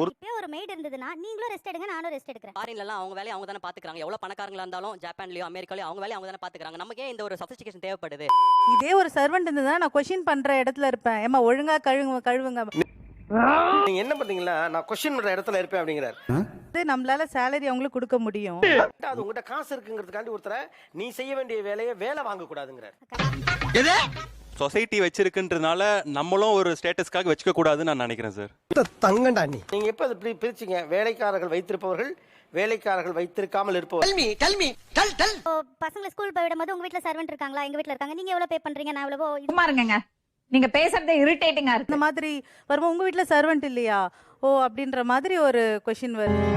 இப்பயே ஒரு மெய்டு இருந்ததுன்னா நீங்களும் ரெஸ்ட் எடுங்க நானும் ரெஸ்ட் எடுக்கிறேன். ஃபாரின்லாம் அவங்க வேலையை அவங்க தானே பாத்துக்கிறாங்க எவ்வளவு பணக்காரங்களா இருந்தாலும் ஜப்பான்லயோ அமெரிக்காலயோ அவங்க வேலையை அவங்க தானே பாத்துக்கிறாங்க நமக்கு ஏன் இந்த ஒரு சஃபிஸ்டிகேஷன் தேவைப்படுது? இதே ஒரு சர்வெண்ட் இருந்ததுன்னா நான் கொஷின் பண்ற இடத்துல இருப்பேன். ஏமா ஒழுங்கா கழுவுங்க கழுவுங்க. நீங்க என்ன பண்றீங்களா நான் கொஸ்டின் பண்ற இடத்துல இருப்பேன் அப்படிங்கிறார். இது நம்மளால சேலரி அவங்களுக்கு கொடுக்க முடியும். அது உங்ககிட்ட காசு இருக்குங்கிறதுக்காண்டி ஒருத்தரை நீ செய்ய வேண்டிய வேலையை வேலை வாங்க கூடாதுங்கிறார் சொசைட்டி வச்சிருக்குன்றதுனால நம்மளும் ஒரு ஸ்டேட்டஸ்க்காக வச்சுக்க கூடாதுன்னு நான் நினைக்கிறேன் சார். தங்கண்டா நீ? நீங்க எப்ப இப்படி பிரிச்சீங்க? வேலைக்காரர்கள் வைத்திருப்பவர்கள் வேலைக்காரர்கள் வைத்திருக்காமல் இருப்பவர்கள் இப்போ பசங்களை ஸ்கூல் போய் விடும்போது உங்க வீட்ல சர்வெண்ட் இருக்காங்களா? எங்க வீட்ல இருக்காங்க? நீங்க எவ்வளவு பே பண்றீங்க? நான் எவ்வளவோ இருங்கங்க. நீங்க பேசுறதே இரிட்டேட்டிங்கா இந்த இருக்கு மாதிரி வரும்போது உங்க வீட்ல சர்வெண்ட் இல்லையா? ஓ அப்படின்ற மாதிரி ஒரு கொஷின் வருது.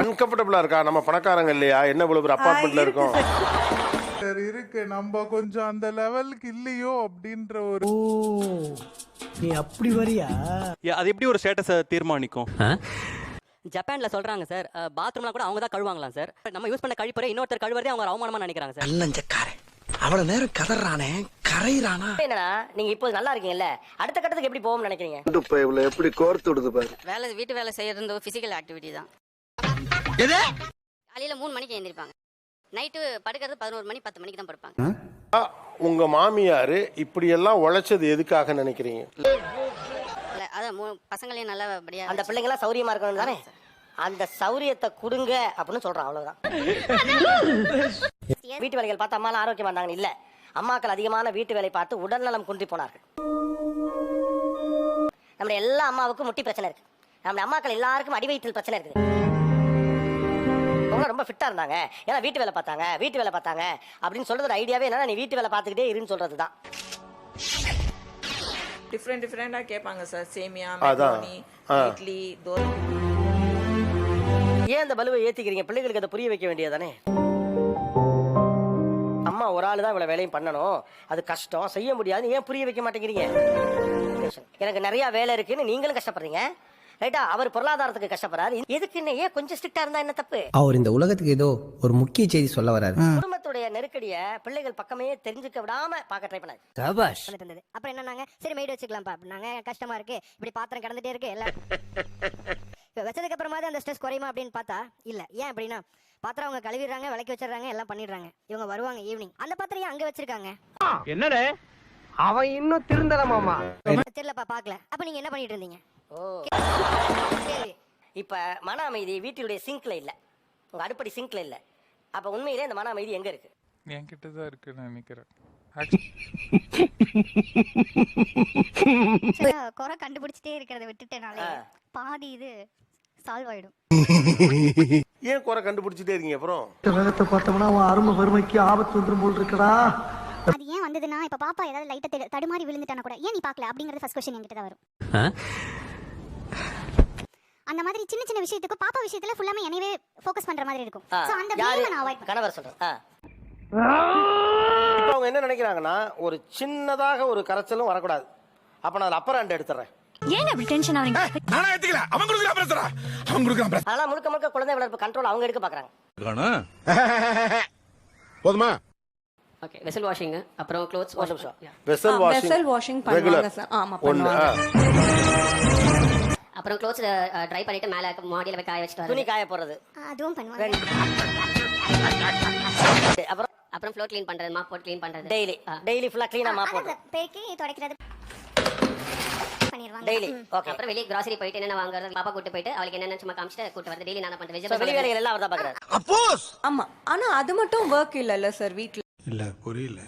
அன்கம்ஃபர்டபுளா இருக்கா? நம்ம பணக்காரங்க இல்லையா? என்ன இவ்வளவு இருக்கு இருக்கோம்? சார் இருக்கு. நம்ம கொஞ்சம் அந்த லெவலுக்கு இல்லையோ அப்படின்ற ஒரு நீ அப்படி வரியா? அது எப்படி ஒரு ஸ்டேட்டஸை தீர்மானிக்கும்? ஜப்பான்ல சொல்றாங்க சார் பாத்ரூம்லாம் கூட அவங்க தான் கழுவாங்களாம் சார் நம்ம யூஸ் பண்ண கழிப்பறை இன்னொருத்தர் கழுவுறதே அவங்க அவமானமா நினைக்கிறாங்க சார் நல்லஞ்சக்காரன் அவ்வளவு நேரம் கதறானே கரையிறானா? என்னன்னா நீங்க இப்போ நல்லா இருக்கீங்கல்ல? அடுத்த கட்டத்துக்கு எப்படி போகும்னு நினைக்கிறீங்க? இப்ப இவ்வளவு எப்படி கோர்த்து விடுது பாரு. வேலை வீட்டு வேலை செய்யறது பிசிக்கல் ஆக்டிவிட்டி தான். காலையில மூணு மணிக்கு எழுந்திருப்பாங்க. நைட்டு படுக்கிறது பதினோரு மணி பத்து மணிக்கு தான் படுப்பாங்க. உங்க மாமியாரு இப்படி எல்லாம் உழைச்சது எதுக்காக நினைக்கிறீங்க? இல்ல, அதான் மூ- பசங்களையும் நல்லபடியா அந்த பிள்ளைங்க எல்லாம் சௌரியமா இருக்கணும் தானே? அந்த சௌரியத்தை கொடுங்க அப்படின்னு சொல்றான் அவ்வளவுதான். வீட்டு வேலைகள் பார்த்து அம்மாலாம் ஆரோக்கியமா இருந்தாங்க இல்ல. அம்மாக்கள் அதிகமான வீட்டு வேலை பார்த்து உடல்நலம் குன்றி போனார்கள். நம்ம எல்லா அம்மாவுக்கும் முட்டி பிரச்சனை இருக்கு. நம்ம அம்மாக்கள் எல்லாருக்கும் அடி வயிற்றில் பிரச்சனை இருக்குது. அவங்க ரொம்ப ஃபிட்டா இருந்தாங்க. ஏன்னா வீட்டு வேலை பார்த்தாங்க வீட்டு வேலை பார்த்தாங்க. அப்படின்னு சொல்றது ஒரு ஐடியாவே என்னன்னா நீ வீட்டு வேலை பார்த்துக்கிட்டே இருன்னு சொல்றது தான் டிஃபரெண்ட் டிஃபரெண்டா கேட்பாங்க சார் சேமியா. மெக்ரோனி. இட்லி தோசை. ஏன் அந்த பலுவை ஏத்திக்கிறீங்க? பிள்ளைகளுக்கு அதை புரிய வைக்க வேண்டியதானே அம்மா ஒரு ஆளு தான் இவ்வளவு வேலையும் பண்ணணும். அது கஷ்டம். செய்ய முடியாதுன்னு ஏன் புரிய வைக்க மாட்டேங்கிறீங்க? எனக்கு நிறைய வேலை இருக்குன்னு நீங்களும் கஷ்டப்படுறீங்க. ரைட்டா? அவர் பொருளாதாரத்துக்கு கஷ்டப்படுறாரு. எதுக்கு என்ன ஏன் கொஞ்சம் ஸ்ட்ரிக்டா இருந்தா என்ன தப்பு? அவர் இந்த உலகத்துக்கு ஏதோ ஒரு முக்கிய செய்தி சொல்ல வராரு குடும்பத்துடைய நெருக்கடிய பிள்ளைகள் பக்கமே தெரிஞ்சுக்க விடாம பார்க்க ட்ரை பண்ணாது சபாஷ். அப்புறம் என்னன்னாங்க சரி மெய்டு வச்சுக்கலாம்ப்பா. அப்படின்னாங்க கஷ்டமா இருக்கு. இப்படி பாத்திரம் கிடந்துட்டே இருக்கு. எல்லாம் இப்ப வச்சதுக்கு அப்புறமாவது அந்த ஸ்ட்ரெஸ் குறையுமா அப்படின்னு பார்த்தா இல்ல. ஏன் அப்படின்னா பாத்திரம் அவங்க கழுவிடுறாங்க விளக்கி வச்சிடுறாங்க எல்லாம் பண்ணிடுறாங்க. இவங்க வருவாங்க ஈவினிங் அந்த பாத்திரம் ஏன் அங்க வச்சிருக்காங்க? என்னடே? அவன் இன்னும் திருந்தல மாமா. தெரியலப்பா பாக்கல அப்ப நீங்க என்ன பண்ணிட்டு இருந்தீங்க? ஓ. கேள்வி இப்ப மன அமைதி வீட்டிலுடைய சிங்க்ல இல்ல. உங்க அடுப்படி சிங்க்ல இல்ல. அப்ப உண்மையிலே இந்த மன அமைதி எங்க இருக்கு? என்கிட்ட தான் இருக்குன்னு நினைக்கிறேன். சரி, குறை கண்டுபிடிச்சிட்டே இருக்கிறத விட்டுட்டேனாலே ஆ. பாதி இது சால்வ் ஆயிடும். ஏன் குறை கண்டுபிடிச்சிட்டே இருக்கீங்க அப்புறம்? வேகத்தை பார்த்தோம்னா அவன் அருமை வறுமைக்கு ஆபத்து வந்துரும் போல் இருக்கடா. அது ஏன் வந்ததுன்னா இப்ப பாப்பா ஏதாவது லைட்டா தடுமாறி விழுந்துட்டானா கூட. ஏன் நீ பாக்கல அப்படிங்கறது ஃபர்ஸ்ட் கொஸ்டின் என்கிட்ட தான் வரும் அந்த மாதிரி சின்ன சின்ன விஷயத்துக்கு பாப்பா விஷயத்துல ஃபுல்லாமே என்னையவே ஃபோக்கஸ் பண்ற மாதிரி இருக்கும். சோ அந்த blame-அ நான் அவாய்ட் கணவர் சொல்றேன். இப்ப அவங்க என்ன நினைக்கிறாங்கன்னா ஒரு சின்னதாக ஒரு கரைச்சலும் வரக்கூடாது. அப்ப நான் அதுல அப்பர் ஹேண்ட் எடுத்துறேன். ஏன் அப்படி டென்ஷன் ஆவறீங்க நானா எடுத்துக்கல அவன் கொடுக்குறான் பிரச்சனை அவன் கொடுக்குறான் அதெல்லாம் முழுக்க முழுக்க குழந்தை வளர்ப்பு கண்ட்ரோல் அவங்க எடுக்க பாக்குறாங்க. போதுமா? ஓகே வெசல் வாஷிங் அப்புறம் க்ளோத்ஸ் நிமிஷம். Vessel vessel washing washing regular பண்ணுவாங்க சார் ஆமா ஒண்ணு அப்புறம் க்ளோத்ஸ் ட்ரை பண்ணிட்டு மேல மாடியில போய் காய வச்சுட்டு துணி காய போடுறது. அதுவும் பண்ணுவாங்க. அப்புறம்? அப்புறம் ஃப்ளோர் க்ளீன் பண்றது மாப் போட்டு க்ளீன் பண்றது. டெய்லி டெய்லி ஃபுல்லா க்ளீனா மாப் போடுறது. பேக்கி துடைக்கிறது. பண்ணிடுவாங்க டெய்லி ஓகே அப்புறம் வெளியே கிராசரி போயிட்டு என்னென்ன வாங்குறது பாப்பா கூட்டு போயிட்டு அவளுக்கு என்னென்ன சும்மா காமிச்சிட்டு கூட்டு வரது டெய்லி நான் வெளி வெஜிடபிள் வேலைகள் எல்லாம் அவர் தான் பாக்குறாரு ஆமா. ஆனா அது மட்டும் ஒர்க் இல்லல்ல சார் வீட்ல. இல்ல புரியல.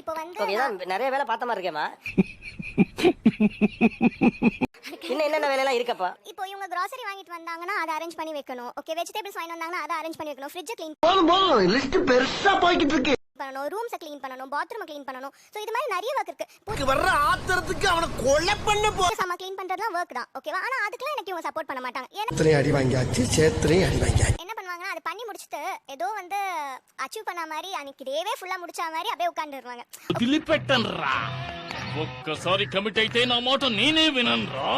இப்போ வந்து நிறைய வேலை பார்த்த மாதிரி இருக்கேம்மா. என்னென்ன வேலையெல்லாம் இருக்கப்பா? இப்போ இவங்க கிராசரி வாங்கிட்டு வந்தாங்கன்னா அதை அரேஞ்ச் பண்ணி வைக்கணும். ஓகே வெஜிடபிள்ஸ் வாங்கி வந்தாங்கன்னா அதை அரேஞ்ச் பண்ணி வைக்கணும். ஃப்ரிட்ஜ் க்ளீன் போதும் போதும். லிஸ்ட் பெருசா போய்கிட்டு இருக்கு. பண்ணணும். ரூம்ஸை க்ளீன் பண்ணணும். பாத்ரூம் க்ளீன் பண்ணணும். ஸோ இது மாதிரி நிறைய ஒர்க் இருக்கு. வர்ற ஆத்திரத்துக்கு அவனை கொலை பண்ண போ சாமா க்ளீன் பண்றதுலாம் ஒர்க் தான். ஓகேவா ஆனா அதுக்குலாம் எனக்கு இவங்க சப்போர்ட் பண்ண மாட்டாங்க. ஏன்னா அடி வாங்கியாச்சு சேத்திரையும் அடி வாங்கியாச்சு. என்ன பண்ணுவாங்க அது பண்ணி முடிச்சிட்டு ஏதோ வந்து அச்சீவ் பண்ண மாதிரி அன்னைக்கு டேவே ஃபுல்லா முடிச்ச மாதிரி அப்படியே உட்காந்துருவாங்க ఒక్కసారి కమిట్ అయితే నా మాట నేనే విననురా.